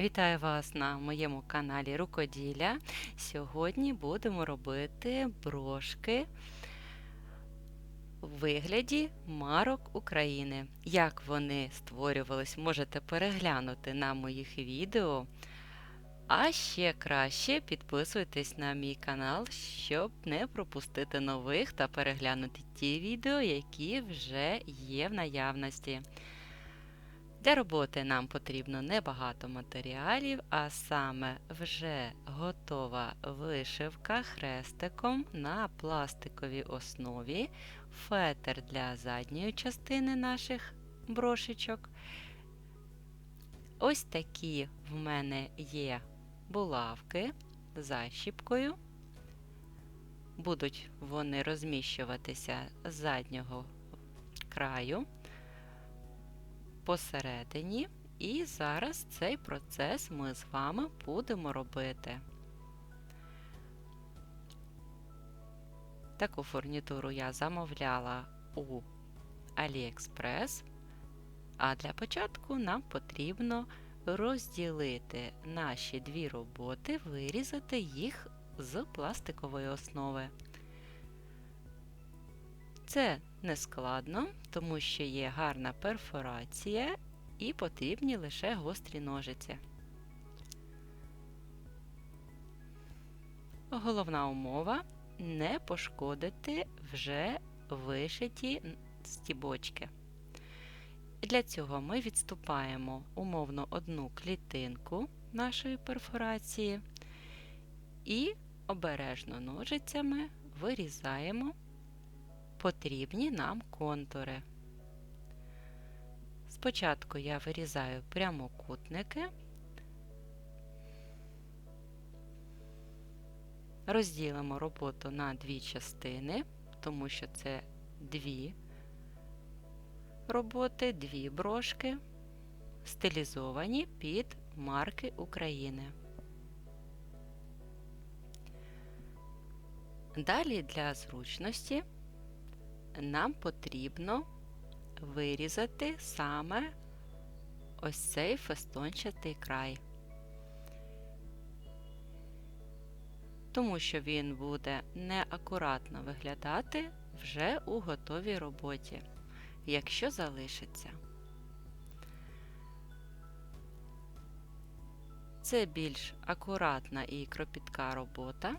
Вітаю вас на моєму каналі Рукоділля. Сьогодні будемо робити брошки у вигляді марок України. Як вони створювались, можете переглянути на моїх відео. А ще краще підписуйтесь на мій канал, щоб не пропустити нових та переглянути ті відео, які вже є в наявності. Для роботи нам потрібно небагато матеріалів, а саме вже готова вишивка хрестиком на пластиковій основі, фетр для задньої частини наших брошечок. Ось такі в мене є булавки защіпкою. Будуть вони розміщуватися з заднього краю посередині, і зараз цей процес ми з вами будемо робити. Таку фурнітуру я замовляла у AliExpress, а для початку нам потрібно розділити наші дві роботи, вирізати їх з пластикової основи. Це не складно, тому що є гарна перфорація і потрібні лише гострі ножиці. Головна умова не пошкодити вже вишиті стібочки. Для цього ми відступаємо умовно одну клітинку нашої перфорації і обережно ножицями вирізаємо потрібні нам контури. Спочатку я вирізаю прямокутники, розділимо роботу на дві частини, тому що це дві роботи, дві брошки, стилізовані під марки України. Далі для зручності нам потрібно вирізати саме ось цей фестончатий край, тому що він буде неакуратно виглядати вже у готовій роботі, якщо залишиться. Це більш акуратна і кропітка робота.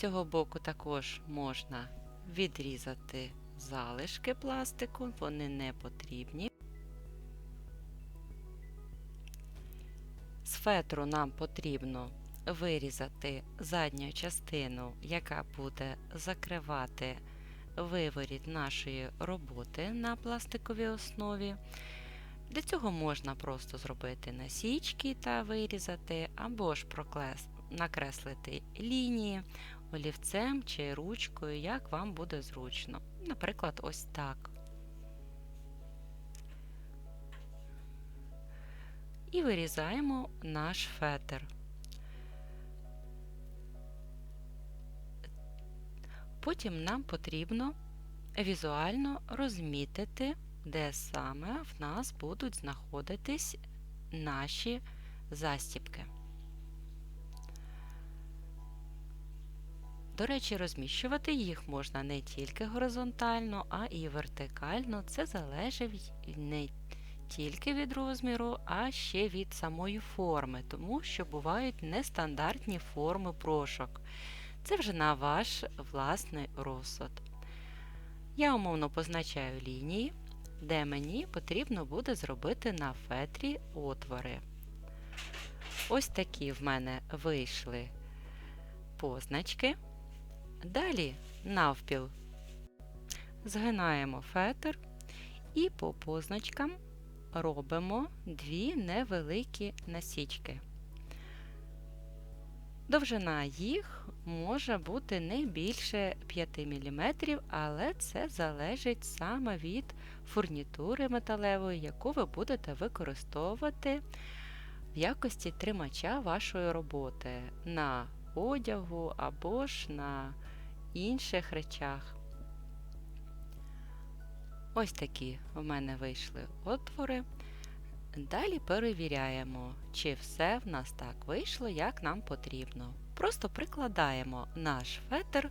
Цього боку також можна відрізати залишки пластику, вони не потрібні. З фетру нам потрібно вирізати задню частину, яка буде закривати виворіт нашої роботи на пластиковій основі. Для цього можна просто зробити насічки та вирізати, або ж накреслити лінії, олівцем чи ручкою, як вам буде зручно. Наприклад, ось так. І вирізаємо наш фетр. Потім нам потрібно візуально розмітити, де саме в нас будуть знаходитись наші застібки. До речі, розміщувати їх можна не тільки горизонтально, а і вертикально. Це залежить не тільки від розміру, а ще від самої форми, тому що бувають нестандартні форми прошок. Це вже на ваш власний розсуд. Я умовно позначаю лінії, де мені потрібно буде зробити на фетрі отвори. Ось такі в мене вийшли позначки. Далі навпіл згинаємо фетр і по позначкам робимо дві невеликі насічки. Довжина їх може бути не більше 5 мм, але це залежить саме від фурнітури металевої, яку ви будете використовувати в якості тримача вашої роботи на одягу або ж на інших речах. Ось такі в мене вийшли отвори. Далі перевіряємо, чи все в нас так вийшло, як нам потрібно. Просто прикладаємо наш фетр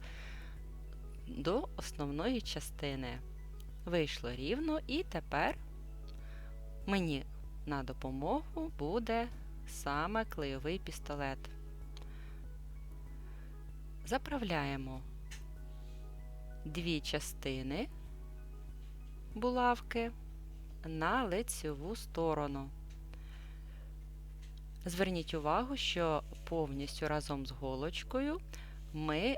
до основної частини. Вийшло рівно, і тепер мені на допомогу буде саме клейовий пістолет. Заправляємо дві частини булавки на лицьову сторону. Зверніть увагу, що повністю разом з голочкою ми е,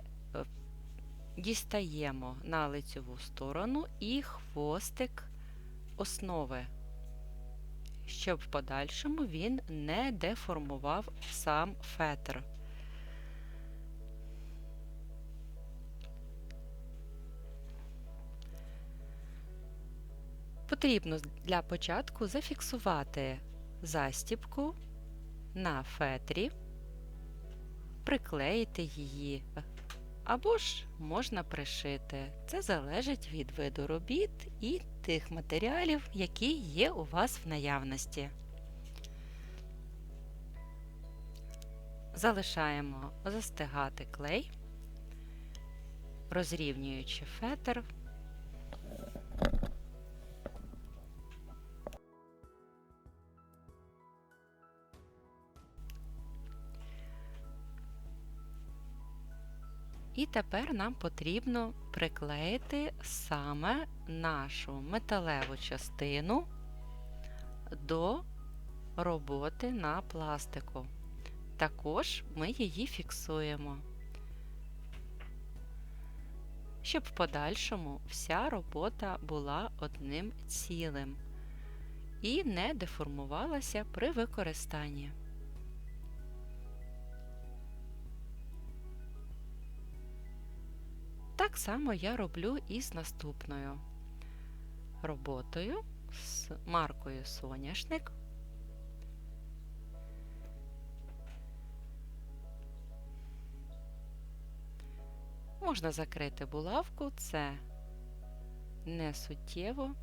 дістаємо на лицьову сторону і хвостик основи, щоб в подальшому він не деформував сам фетр. Потрібно для початку зафіксувати застібку на фетрі, приклеїти її, або ж можна пришити. Це залежить від виду робіт і тих матеріалів, які є у вас в наявності. Залишаємо застигати клей, розрівнюючи фетр. І тепер нам потрібно приклеїти саме нашу металеву частину до роботи на пластику. Також ми її фіксуємо, щоб в подальшому вся робота була одним цілим і не деформувалася при використанні. Так само я роблю і з наступною роботою з маркою соняшник. Можна закрити булавку, це не суттєво.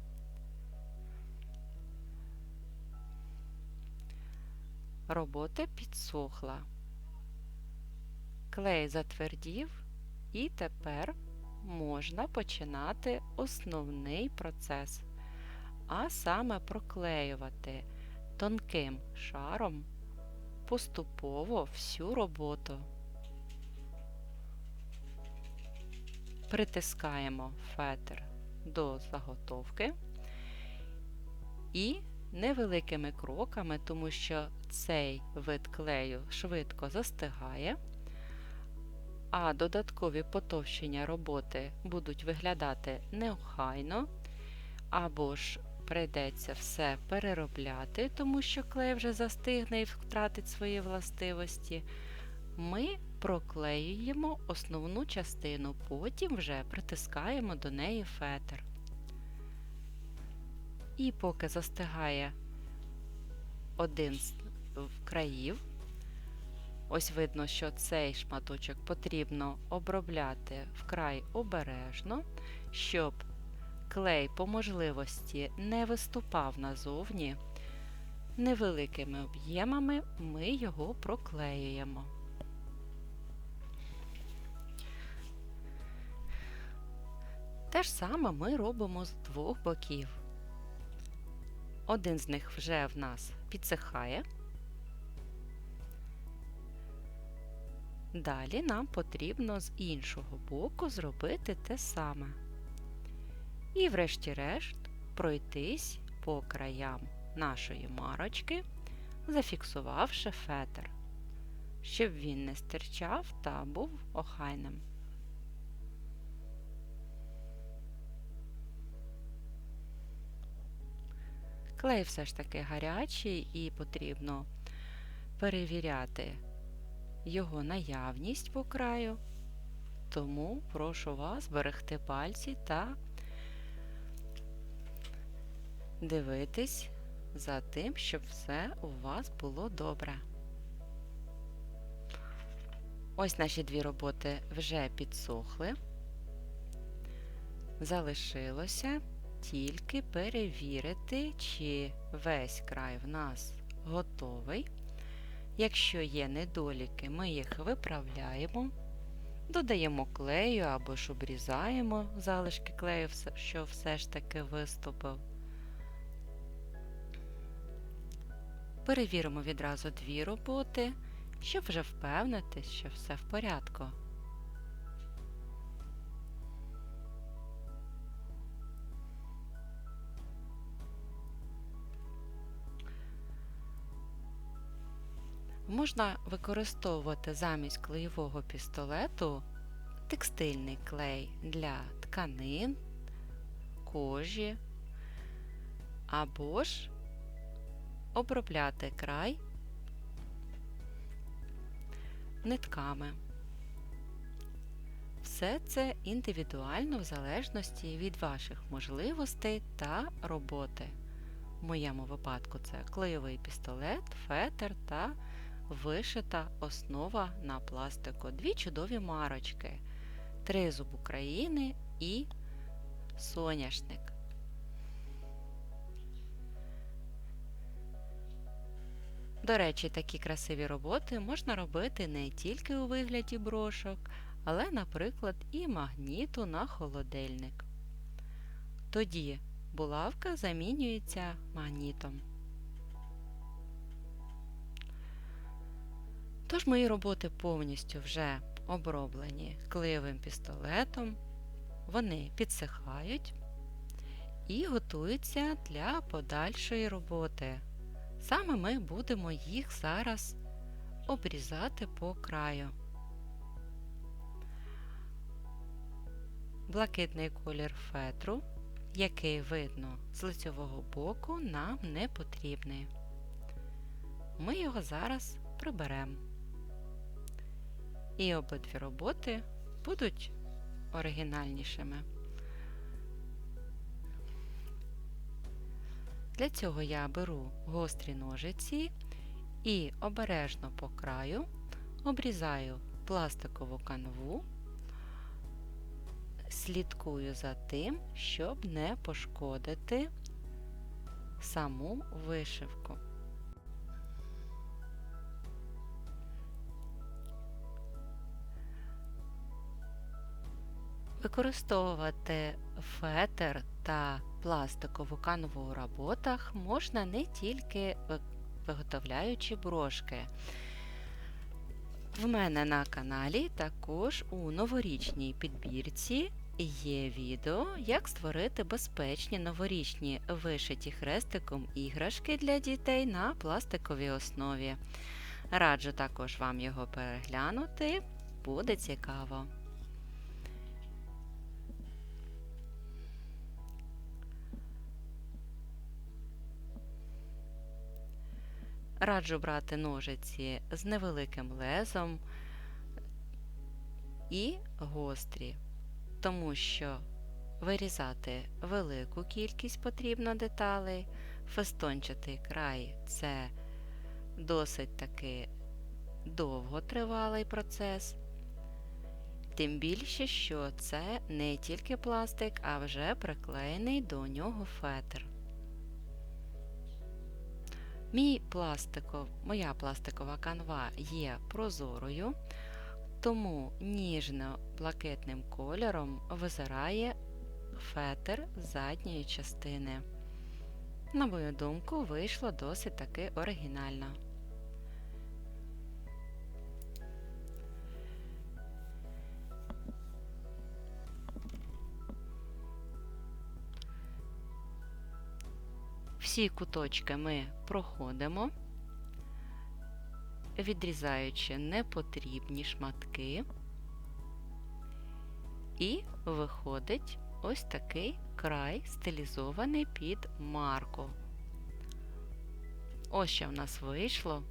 Робота підсохла. Клей затвердів, і тепер можна починати основний процес, а саме проклеювати тонким шаром поступово всю роботу. Притискаємо фетр до заготовки і невеликими кроками, тому що цей вид клею швидко застигає а додаткові потовщення роботи будуть виглядати неохайно, або ж прийдеться все переробляти, тому що клей вже застигне і втратить свої властивості, ми проклеюємо основну частину, потім вже притискаємо до неї фетр. І поки застигає один з країв, Ось видно, що цей шматочок потрібно обробляти вкрай обережно, щоб клей по можливості не виступав назовні. Невеликими об'ємами ми його проклеюємо. Те ж саме ми робимо з двох боків. Один з них вже в нас підсихає. Далі нам потрібно з іншого боку зробити те саме. І, врешті-решт, пройтись по краям нашої марочки, зафіксувавши фетр, щоб він не стирчав та був охайним. Клей все ж таки гарячий і потрібно перевіряти його наявність по краю, тому прошу вас берегти пальці та дивитись за тим, щоб все у вас було добре. Ось наші дві роботи вже підсохли. Залишилося тільки перевірити, чи весь край в нас готовий. Якщо є недоліки, ми їх виправляємо, додаємо клею або ж обрізаємо залишки клею, що все ж таки виступив. Перевіримо відразу дві роботи, щоб вже впевнитись, що все в порядку. Можна використовувати замість клеєвого пістолету текстильний клей для тканин, кожі або ж обробляти край нитками. Все це індивідуально в залежності від ваших можливостей та роботи. В моєму випадку це клеєвий пістолет, фетр та вишита основа на пластику. Дві чудові марочки, тризуб України і соняшник. До речі, такі красиві роботи можна робити не тільки у вигляді брошок, але, наприклад, і магніту на холодильник. Тоді булавка замінюється магнітом. Тож мої роботи повністю вже оброблені клеєвим пістолетом, вони підсихають і готуються для подальшої роботи. Саме ми будемо їх зараз обрізати по краю. Блакитний колір фетру, який видно з лицьового боку, нам не потрібний. Ми його зараз приберемо. І обидві роботи будуть оригінальнішими. Для цього я беру гострі ножиці і обережно по краю обрізаю пластикову канву, слідкую за тим, щоб не пошкодити саму вишивку. Використовувати фетр та пластикову канву у роботах можна не тільки виготовляючи брошки. В мене на каналі також у новорічній підбірці є відео, як створити безпечні новорічні вишиті хрестиком іграшки для дітей на пластиковій основі. Раджу також вам його переглянути, буде цікаво. Раджу брати ножиці з невеликим лезом і гострі, тому що вирізати велику кількість потрібно деталей, фестончатий край це досить таки довготривалий процес. Тим більше, що це не тільки пластик, а вже приклеєний до нього фетр. Мій пластиков, Моя пластикова канва є прозорою, тому ніжно-блакитним кольором визирає фетр задньої частини. На мою думку, вийшло досить таки оригінально. Всі куточки ми проходимо, відрізаючи непотрібні шматки, і виходить ось такий край, стилізований під марку. Ось що в нас вийшло.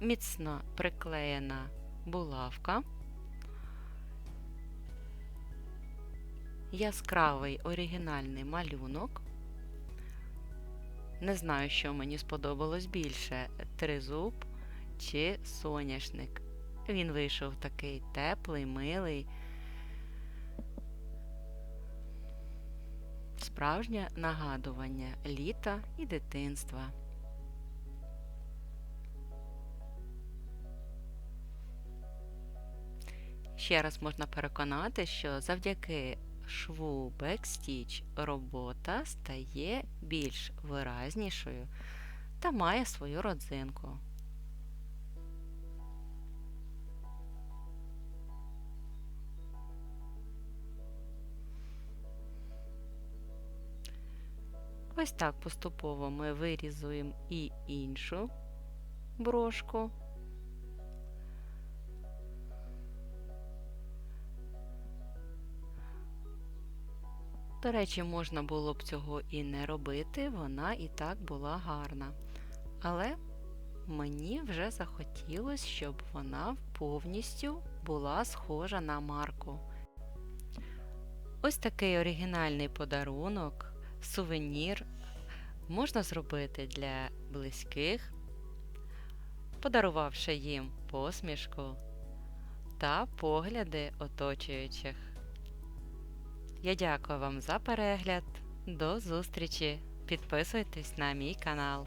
Міцно приклеєна булавка, яскравий оригінальний малюнок. Не знаю, що мені сподобалось більше тризуб чи соняшник. Він вийшов такий теплий, милий. справжнє нагадування літа і дитинства. Ще раз можна переконати, що завдяки шву Backstitch робота стає більш виразнішою та має свою родзинку. Ось так поступово ми вирізуємо і іншу брошку. До речі, можна було б цього і не робити, вона і так була гарна. Але мені вже захотілося, щоб вона повністю була схожа на марку. Ось такий оригінальний подарунок, сувенір можна зробити для близьких, подарувавши їм посмішку та погляди оточуючих. Я дякую вам за перегляд. До зустрічі! Підписуйтесь на мій канал.